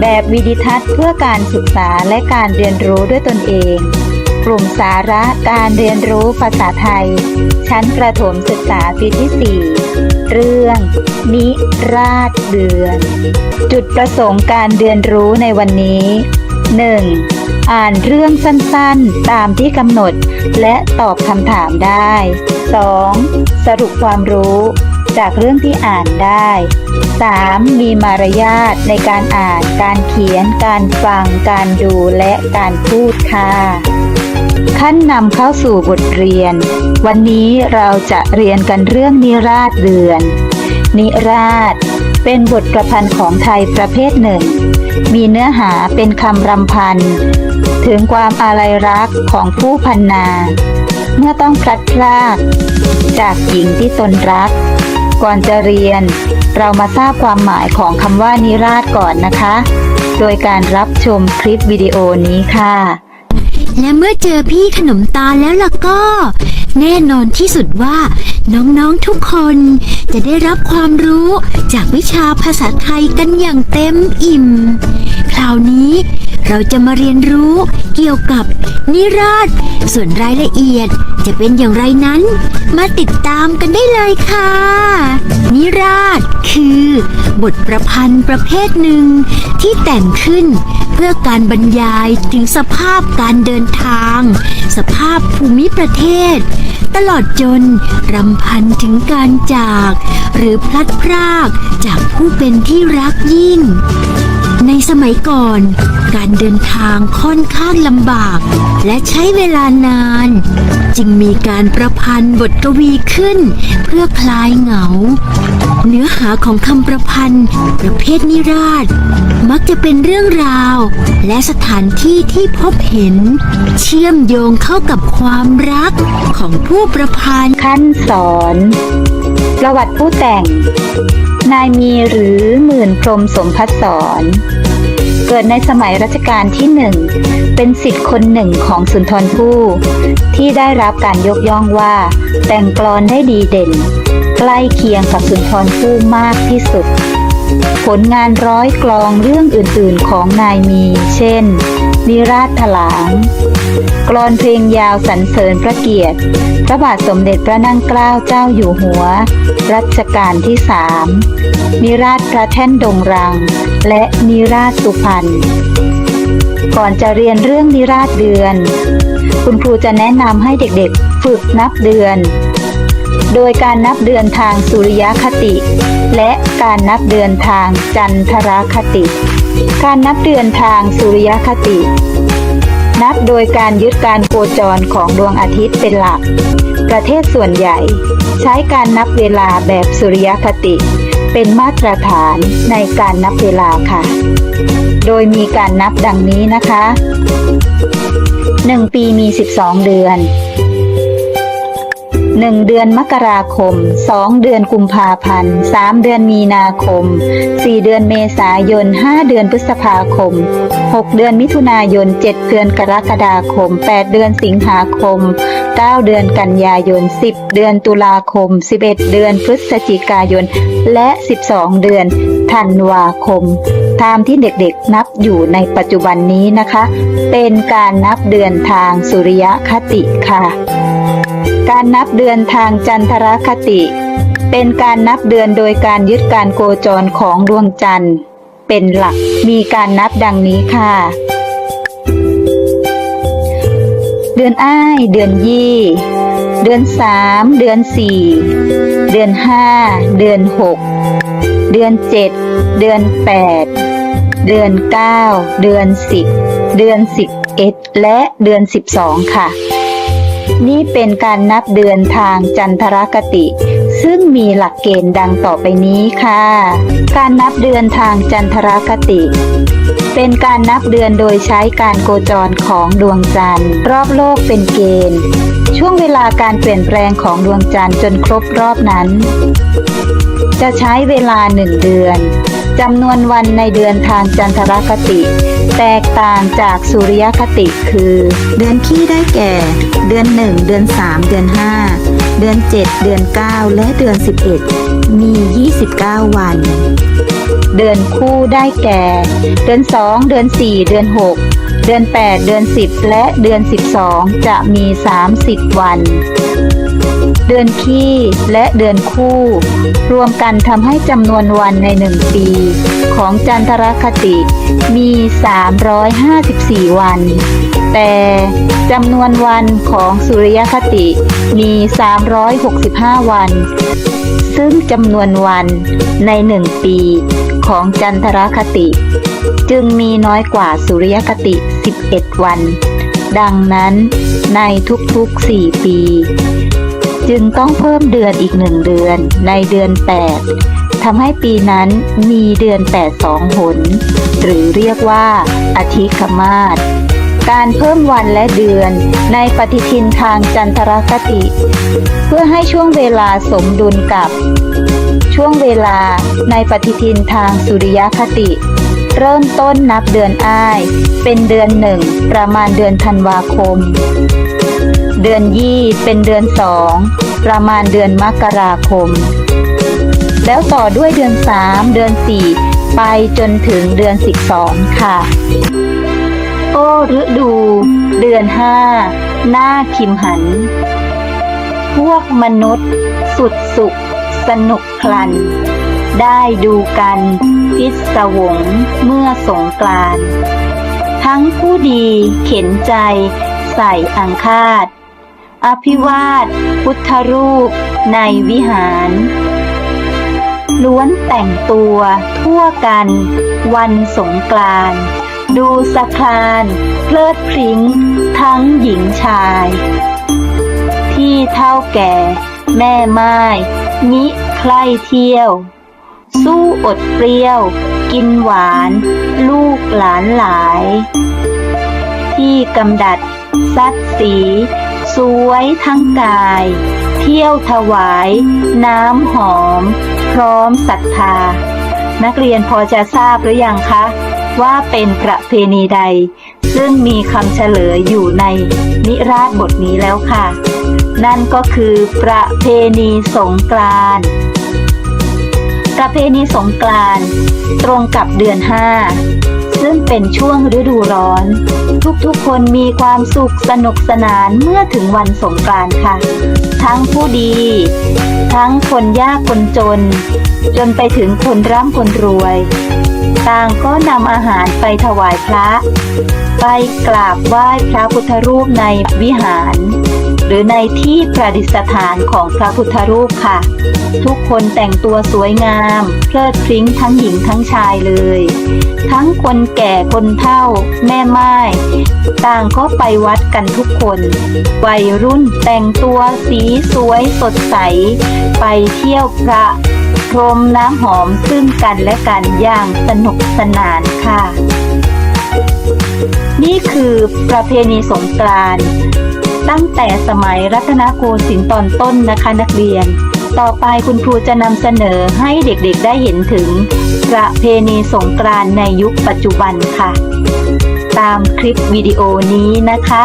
แบบวิดิทัศน์เพื่อการศึกษาและการเรียนรู้ด้วยตนเอง กลุ่มสาระการเรียนรู้ภาษาไทย ชั้นประถมศึกษาปีที่ 4 เรื่อง นิราศเดือน จุดประสงค์การเรียนรู้ในวันนี้ 1. อ่านเรื่องสั้นๆ ตามที่กำหนด และตอบคำถามได้ 2. สรุปความรู้ จากเรื่องที่อ่านได้ 3. มีมารยาทในการอ่าน การเขียน การฟัง การดูและการพูดค่ะขั้นนำเข้าสู่บทเรียน วันนี้เราจะเรียนกันเรื่องนิราศเดือน นิราศเป็นบทประพันธ์ของไทยประเภทหนึ่ง มีเนื้อหาเป็นคำรำพัน ถึงความอาลัยรักของผู้พันนา เมื่อต้องพลัดพราก จากหญิงที่ตนรัก ก่อนจะเรียน เรามาทราบความหมายของคำว่านิราศก่อนนะคะ โดยการรับชมคลิปวิดีโอนี้ค่ะ และเมื่อเจอพี่ขนมตาลแล้วล่ะก็ แน่นอนที่สุดว่า น้องๆทุกคนจะได้รับความรู้จากวิชาภาษาไทยกันอย่างเต็มอิ่ม คราวนี้ เราจะมาเรียนรู้เกี่ยวกับนิราศ ส่วนรายละเอียดจะเป็นอย่างไรนั้น มาติดตามกันได้เลยค่ะ นิราศคือ บทประพันธ์ประเภทหนึ่ง ที่แต่งขึ้นเพื่อการบรรยายถึงสภาพการเดินทาง สภาพภูมิประเทศ ตลอดจนรำพันถึงการจาก หรือพลัดพรากจากผู้เป็นที่รักยิ่ง ในสมัยก่อน การเดินทางค่อนข้างลำบาก และใช้เวลานาน จึงมีการประพันธ์บทกวีขึ้น เพื่อคลายเหงา เนื้อหาของคำประพันธ์ ประเภทนิราศ มักจะเป็นเรื่องราว และสถานที่ที่พบเห็น เชื่อมโยงเข้ากับความรักของผู้ประพันธ์ ขั้นสอน ประวัติผู้แต่ง นายมีหรือหมื่นพรมสมพัฒสอน เกิดในสมัยรัชกาลที่หนึ่ง เป็นสิทธิ์คนหนึ่งของสุนทรภู่ที่ได้รับการยกย่องว่า แต่งกลอนได้ดีเด่น ใกล้เคียงกับสุนทรภู่มากที่สุด ผลงานร้อยกลองเรื่องอื่นๆของนายมี เช่น นิราชถลาง กลอนเพลงยาวสรรเสริญพระเกียรติ พระบาทสมเด็จพระนั่งเกล้าเจ้าอยู่หัว รัชกาลที่สามนิราชพระแท่นดงรัง และนิราชสุพรรณก่อนจะเรียนเรื่องนิราชเดือน คุณครูจะแนะนำให้เด็กๆ ฝึกนับเดือน โดยการนับเดือนทางสุริยคติ และการนับเดือนทางจันทรคติ การนับเดือนทางสุริยคติ นับโดยการยึดการโคจรของดวงอาทิตย์เป็นหลัก ประเทศส่วนใหญ่ ใช้การนับเวลาแบบสุริยคติ เป็นมาตรฐานในการนับเวลาค่ะ โดยมีการนับดังนี้นะคะ 1 ปีมี 12 เดือน 1เดือนมกราคม2เดือนกุมภาพันธ์3เดือนมีนาคม4เดือนเมษายน5เดือนพฤษภาคม6เดือนมิถุนายน7เดือนกรกฎาคม8เดือนสิงหาคม9เดือนกันยายน10เดือนตุลาคม11เดือนพฤศจิกายน และ12เดือนธันวาคม ตามที่เด็กๆนับอยู่ในปัจจุบันนี้นะคะ เป็นการนับเดือนทางสุริยคติค่ะ การนับเดือนทางจันทรคติ เป็นการนับเดือนโดยการยึดการโคจรของดวงจันทร์ เป็นหลักมีการนับดังนี้ค่ะ เดือนอ้าย เดือนยี่ เดือนสามเดือนสี่เดือนห้าเดือนหกเดือนเจ็ดเดือนแปดเดือนเก้าเดือนสิบเดือนสิบเอ็ดและเดือนสิบสองค่ะ นี่เป็นการนับเดือนทางจันทรคติ ซึ่งมีหลักเกณฑ์ดังต่อไปนี้ค่ะ การนับเดือนทางจันทรคติ เป็นการนับเดือนโดยใช้การโคจรของดวงจันทร์ รอบโลกเป็นเกณฑ์ ช่วงเวลาการเปลี่ยนแปลงของดวงจันทร์จนครบรอบนั้น จะใช้เวลาหนึ่งเดือน จำนวนวันในเดือนทางจันทรคติ แตกต่างจากสุริยคติคือ เดือนขี้ได้แก่ เดือน 1 เดือน 3 เดือน 5 เดือน 7 เดือน 9 และเดือน 11 มี 29 วัน เดือนคู่ได้แก่ เดือน 2 เดือน 4 เดือน 6 เดือน 8 เดือน 10 และเดือน 12 จะมี 30 วัน เดือนขี้และเดือนคู่ รวมกันทำให้จำนวนวันในหนึ่งปี ของจันทรคติมี 354 วัน แต่จำนวนวันของสุริยคติมี 365 วัน ซึ่งจำนวนวันในหนึ่งปีของจันทรคติ จึงมีน้อยกว่าสุริยคติ 11 วัน ดังนั้นในทุกๆ 4 ปี จึงต้องเพิ่มเดือนอีกหนึ่งเดือนในเดือน 8ทำให้ปีนั้นมีเดือน8สองหน หรือเรียกว่าอาทิคมาศการเพิ่มวันและเดือนในปฏิทินทางจันทรคติ เพื่อให้ช่วงเวลาสมดุลกับ ช่วงเวลาในปฏิทินทางสุริยคติ เริ่มต้นนับเดือนอ้าย เป็นเดือนหนึ่งประมาณเดือนธันวาคม เดือนยี่เป็นเดือนสองประมาณเดือนมกราคม แล้วต่อด้วยเดือนสามเดือนสี่ไปจนถึงเดือนสิบสองค่ะ โอ้ฤดู เดือนห้าหน้าคิมหัน พวกมนุษย์สุดสุข สนุกพลัน ได้ดูกัน พิศวงเมื่อสงกรานต์ทั้งผู้ดีเข็นใจใส่อังคาด อภิวาทพุทธรูปในวิหาร ล้วนแต่งตัวทั่วกันวันสงกรานต์ดูสะครานเพลิดพริ้งทั้งหญิงชาย ที่เท่าแก่แม่ไม้มิใครเที่ยว สู้อดเปรี้ยว กินหวาน ลูกหลานหลาย ที่กำดัด ซัดสี สวยทั้งกาย เที่ยวถวาย น้ำหอม พร้อมศรัทธา นักเรียนพอจะทราบหรือยังคะ ว่าเป็นประเพณีใด ซึ่งมีคำเฉลยอยู่ในนิราศบทนี้แล้วค่ะ นั่นก็คือประเพณีสงกรานต์ ประเพณีสงกรานต์ตรงกับเดือน5ซึ่งเป็นช่วงฤดูร้อน ทุกๆคนมีความสุขสนุกสนานเมื่อถึงวันสงกรานต์ค่ะ ทั้งผู้ดี ทั้งคนยากคนจน จนไปถึงคนร่ำคนรวย ต่างก็นำอาหารไปถวายพระ ไปกราบไหว้พระพุทธรูปในวิหาร หรือในที่ประดิษฐานของพระพุทธรูปค่ะ ทุกคนแต่งตัวสวยงาม เพลิดพริ้งทั้งหญิงทั้งชายเลย ทั้งคนแก่คนเฒ่า แม่ไม้ต่างก็ไปวัดกันทุกคน วัยรุ่นแต่งตัวสีสวยสดใส ไปเที่ยวพระพรมน้ำหอมซึ่งกันและกันอย่างสนุกสนานค่ะ นี่คือประเพณีสงกรานต์ ตั้งแต่สมัยรัตนโกสินทร์ตอนต้นนะคะนักเรียน ต่อไปคุณครูจะนำเสนอให้เด็กๆได้เห็นถึง ประเพณีสงกรานต์ในยุคปัจจุบันค่ะ ตามคลิปวิดีโอนี้นะคะ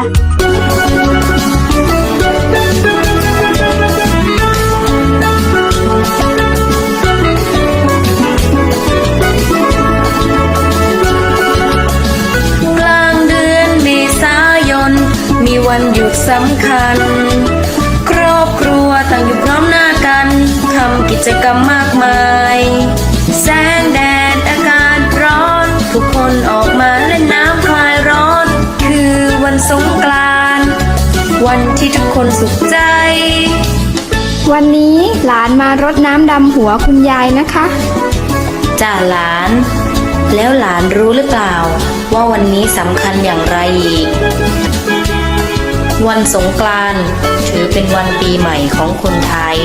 วันหยุดสำคัญ ครอบครัวต่างอยู่พร้อมหน้ากันทำกิจกรรมมากมาย แสงแดดอากาศร้อน ทุกคนออกมาเล่นน้ำคลายร้อน คือวันสงกรานต์วันที่ทุกคนสุขใจ วันนี้หลานมารดน้ำดำหัวคุณยายนะคะจ่าหลาน แล้วหลานรู้หรือเปล่า ว่าวันนี้สำคัญอย่างไรอีก วันสงกรานต์ถือเป็นวันปีใหม่ของคนไทย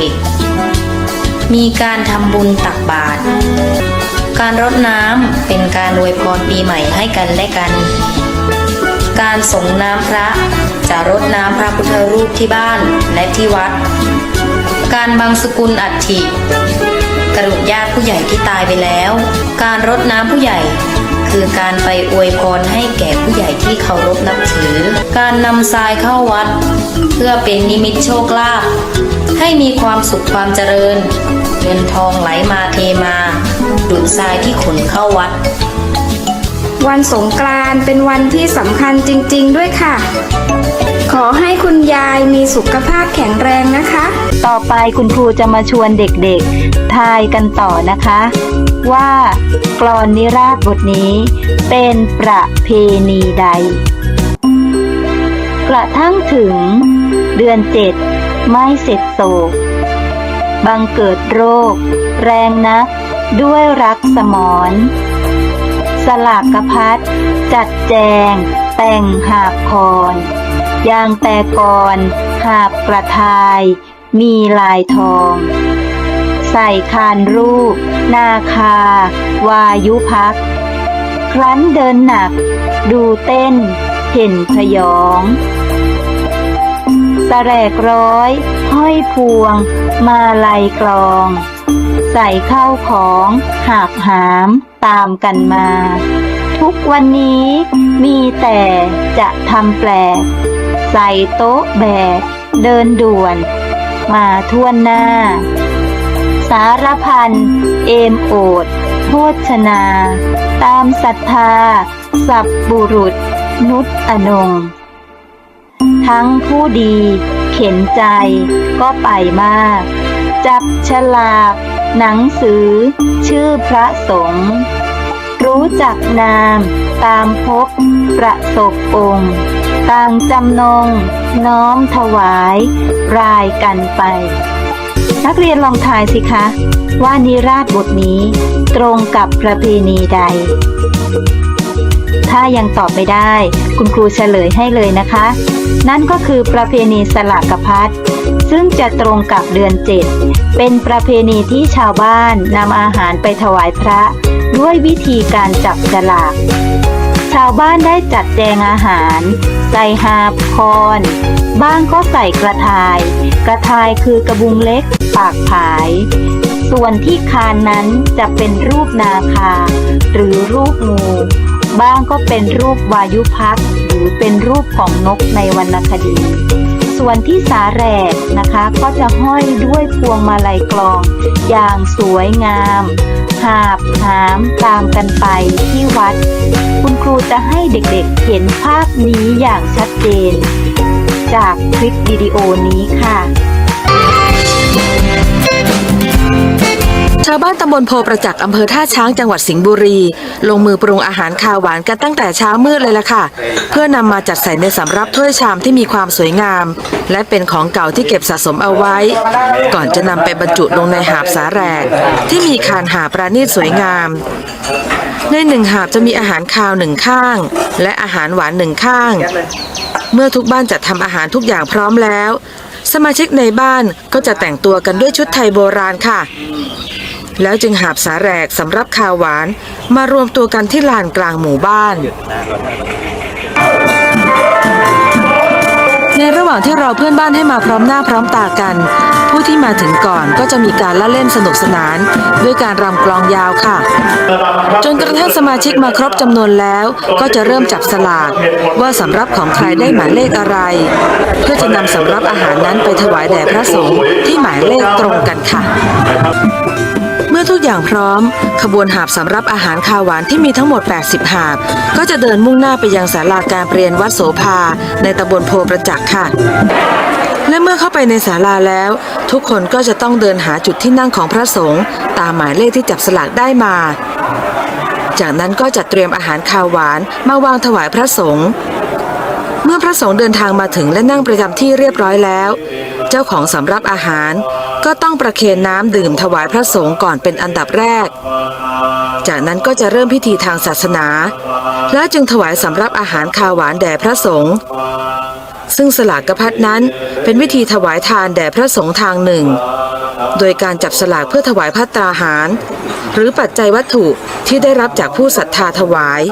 มีการทำบุญตักบาตร การรดน้ำเป็นการอวยพรปีใหม่ให้กันและกัน การส่งน้ำพระจะรดน้ำพระพุทธรูปที่บ้านและที่วัด การบังสกุลอัฐิกระดูกญาติผู้ใหญ่ที่ตายไปแล้ว การรดน้ำผู้ใหญ่ คือการไปอวยพรให้แก่ผู้ใหญ่ที่เคารพนับถือ การนำทรายเข้าวัด เพื่อเป็นนิมิตโชคลาภให้มีความสุขความเจริญ เงินทองไหลมาเทมาดุดทรายที่ขนเข้าวัด วันสงกรานต์เป็นวันที่สำคัญจริง ๆ ด้วยค่ะ ขอให้คุณยายมีสุขภาพแข็งแรงนะคะ ต่อไปคุณครูจะมาชวนเด็กๆ ทายกันต่อนะคะ ว่ากลอนนิราศบทนี้เป็นประเพณีใด กระทั่งถึง เดือนเจ็ดไม่เสร็จโศกบังเกิดโรค แรงนัก ด้วยรักสมอนสลากกพัดจัดแจง แต่งหาบคอน ยางแต่ก่อนหาบกระทาย มีลายทอง ใส่คานรูป นาคา วายุพัก ครั้นเดินหนัก ดูเต้น เห็นพยองสแรกร้อย ห้อยพวง มาลัยกลอง ใส่เข้าของหาบหามตามกันมา ทุกวันนี้มีแต่จะทำแปลก ใส่โต๊ะแบกเดินด่วน มาทั่วหน้า สารพันเอมโอดโภชนา ตามศรัทธา สับบุรุษ นุษอนง ทั้งผู้ดีเข็นใจก็ไปมาก จับฉลากหนังสือ ชื่อพระสงฆ์รู้จักนามตามพบ ประสบองค์ ต่างจำนง น้อมถวาย รายกันไป นักเรียนลองทายสิคะ ว่านิราศบทนี้ ตรงกับประเพณีใด ถ้ายังตอบไม่ได้ คุณครูเฉลยให้เลยนะคะ นั่นก็คือประเพณีสลากพัดซึ่งจะตรงกับเดือนเจ็ดเป็นประเพณีที่ชาวบ้านนำอาหารไปถวายพระ ด้วยวิธีการจับฉลาก ชาวบ้านได้จัดแจงอาหาร ใส่หาบคอน บ้างก็ใส่กระทาย กระทายคือกระบุงเล็ก ปากผาย ส่วนที่คานนั้นจะเป็นรูปนาคา หรือรูปงู บ้างก็เป็นรูปวายุพักหรือเป็นรูปของนกในวรรณคดี ส่วนที่สาแหรกนะคะ ก็จะห้อยด้วยพวงมาลัยกลอง อย่างสวยงามหาบหามตามกันไปที่วัด คุณครูจะให้เด็กๆ เห็นภาพนี้อย่างชัดเจน จากคลิปวิดีโอนี้ค่ะาวบ้านตำบลโพประจักษ์อำเภอท่าช้างจังหวัดสิงห์บุรี ลงมือปรุงอาหารคาวหวานกันตั้งแต่เช้ามืดเลยล่ะค่ะ เพื่อนำมาจัดใส่ในสำรับถ้วยชามที่มีความสวยงาม และเป็นของเก่าที่เก็บสะสมเอาไว้ ก่อนจะนำไปบรรจุลงในหาบสาแรก ที่มีคานหาประณีตสวยงาม ในหนึ่งหาบจะมีอาหารคาวหนึ่งข้าง และอาหารหวานหนึ่งข้าง เมื่อทุกบ้านจัดทำอาหารทุกอย่างพร้อมแล้วสมาชิกในบ้านก็จะแต่งตัวกันด้วยชุดไทยโบราณค่ะ แล้วจึงหาบสาแหรกสำหรับข้าหวานมารวมตัวกันที่ลานกลางหมู่บ้าน ในระหว่างที่รอเพื่อนบ้านให้มาพร้อมหน้าพร้อมตากัน ผู้ที่มาถึงก่อนก็จะมีการละเล่นสนุกสนาน ด้วยการรำกลองยาวค่ะ จนกระทั่งสมาชิกมาครบจำนวนแล้ว ก็จะเริ่มจับสลากว่าสำรับของใครได้หมายเลขอะไร เพื่อจะนำสำรับอาหารนั้นไปถวายแด่พระสงฆ์ที่หมายเลขตรงกันค่ะ เมื่อทุกอย่างพร้อม ขบวนหาบสำรับอาหารคาวหวานที่มีทั้งหมด 80 หาบ ก็จะเดินมุ่งหน้าไปยังศาลาการเปลี่ยนวัดโสภา ในตำบลโพประจักษ์ค่ะ และเมื่อเข้าไปในศาลาแล้ว ทุกคนก็จะต้องเดินหาจุดที่นั่งของพระสงฆ์ตามหมายเลขที่จับสลากได้มา จากนั้นก็จะเตรียมอาหารคาวหวานมาวางถวายพระสงฆ์เมื่อพระสงฆ์เดินทางมาถึงและนั่งประจำที่เรียบร้อยแล้ว เจ้าของสำรับอาหาร ก็ต้องประเคนน้ำดื่มถวายพระสงฆ์ก่อนเป็นอันดับแรก จากนั้นก็จะเริ่มพิธีทางศาสนา แล้วจึงถวายสำรับอาหารคาวหวานแด่พระสงฆ์ซึ่งสลากกระพัดนั้นเป็นวิธีถวายทานแด่พระสงฆ์ทางหนึ่ง โดยการจับสลากเพื่อถวายพัตตราหาร หรือปัจจัยวัตถุที่ได้รับจากผู้ศรัทธาถวาย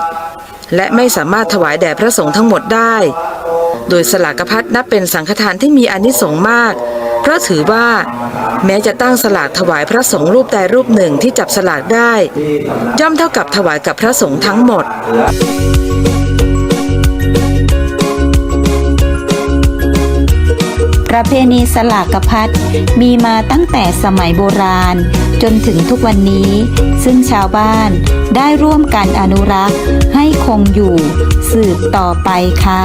และไม่สามารถถวายแด่พระสงฆ์ทั้งหมดได้ โดยสลากพัดนับเป็นสังฆทานที่มีอนิสงส์มาก เพราะถือว่า แม้จะตั้งสลากถวายพระสงฆ์รูปใดรูปหนึ่งที่จับสลากได้ ย่อมเท่ากับถวายกับพระสงฆ์ทั้งหมดประเพณีสลากพัดมีมาตั้งแต่สมัยโบราณ จนถึงทุกวันนี้ ซึ่งชาวบ้านได้ร่วมกันอนุรักษ์ให้คงอยู่สืบต่อไปค่ะ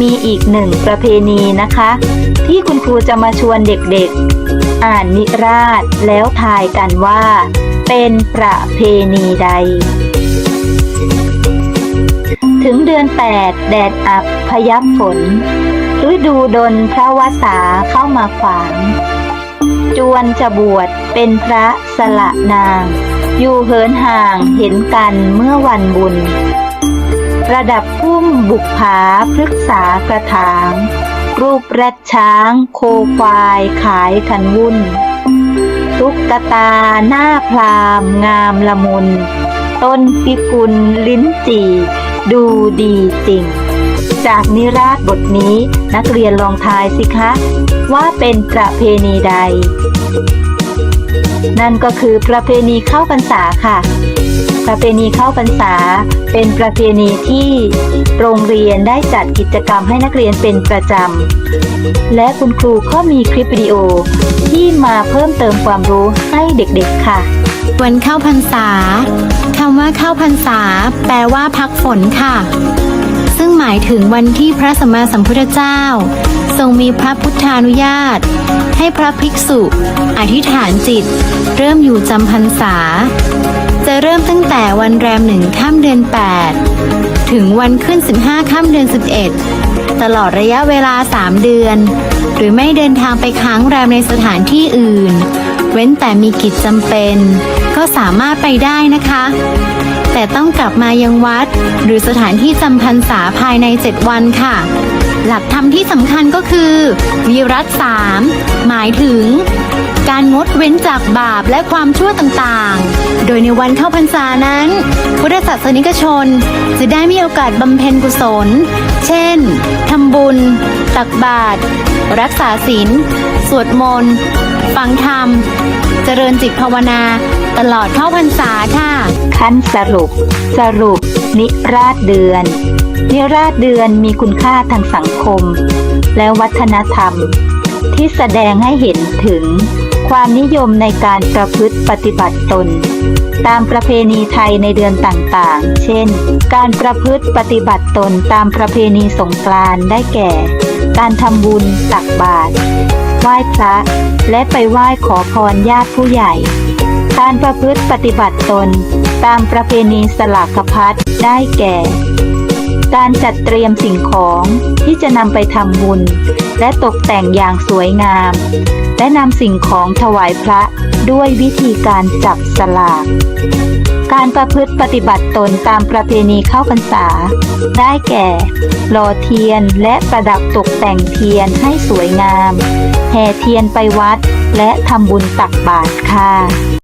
มีอีกหนึ่งประเพณีนะคะ ที่คุณครูจะมาชวนเด็กๆ อ่านนิราศแล้วทายกันว่า เป็นประเพณีใด ถึงเดือน 8 แดดอับพยับฝนฤดูดนพระวสาเข้ามาขวาง จวนจะบวชเป็นพระสละนาง อยู่เหินห่างเห็นกันเมื่อวันบุญ ประดับพุ่มบุกผาพฤกษากระถาง รูปแรดช้าง โคควายขายขันวุ่น ตุ๊กตาหน้าพรามงามละมุน ต้นพิกุลลิ้นจี่ ดูดีจริง จากนิราศบทนี้นักเรียนลองทายสิคะ ว่าเป็นประเพณีใด นั่นก็คือประเพณีเข้าพรรษาค่ะ ประเพณีเข้าพรรษา เป็นประเพณีที่โรงเรียนได้จัดกิจกรรมให้นักเรียนเป็นประจำ และคุณครูก็มีคลิปวิดีโอที่มาเพิ่มเติมความรู้ให้เด็กๆค่ะ วันเข้าพรรษาคำว่าเข้าพรรษา แปลว่าพักฝนค่ะ ซึ่งหมายถึงวันที่พระสัมมาสัมพุทธเจ้า ทรงมีพระพุทธานุญาต ให้พระภิกษุ อธิษฐานจิต เริ่มอยู่จำพรรษา จะเริ่มตั้งแต่วันแรมหนึ่งข้ามเดือน 8 ถึงวันขึ้น 15ข้ามเดือน 11 ตลอดระยะเวลา 3 เดือน หรือไม่เดินทางไปค้างแรมในสถานที่อื่น เว้นแต่มีกิจจำเป็น ก็สามารถไปได้นะคะ แต่ต้องกลับมายังวัด หรือสถานที่จำพรรษาภายใน 7 วันค่ะ หลักธรรมที่สำคัญก็คือ วิรัตสามหมายถึง การงดเว้นจากบาปและความชั่วต่างๆ โดยในวันเข้าพรรษานั้น พุทธศาสนิกชนจะได้มีโอกาสบำเพ็ญกุศล เช่นทำบุญ ตักบาตรรักษาศีลสวดมนต์ฟังธรรม เจริญจิตภาวนา ตลอดเข้าพรรษาค่ะ ขั้นสรุป สรุป นิราศเดือน นิราศเดือนมีคุณค่าทางสังคม และวัฒนธรรม ที่แสดงให้เห็นถึง ความนิยมในการประพฤติปฏิบัติตน ตามประเพณีไทยในเดือนต่างๆ เช่น การประพฤติปฏิบัติตนตามประเพณีสงกรานต์ได้แก่ การทำบุญตักบาตรไหว้พระ และไปไหว้ขอพรญาติผู้ใหญ่ การประพฤติปฏิบัติตน ตามประเพณีสลากพัดได้แก่ การจัดเตรียมสิ่งของที่จะนำไปทำบุญ และตกแต่งอย่างสวยงาม และนำสิ่งของถวายพระด้วยวิธีการจับสลาก การประพฤติปฏิบัติตนตามประเพณีเข้าพรรษา ได้แก่หล่อเทียนและประดับตกแต่งเทียนให้สวยงาม แห่เทียนไปวัดและทำบุญตักบาตรค่ะ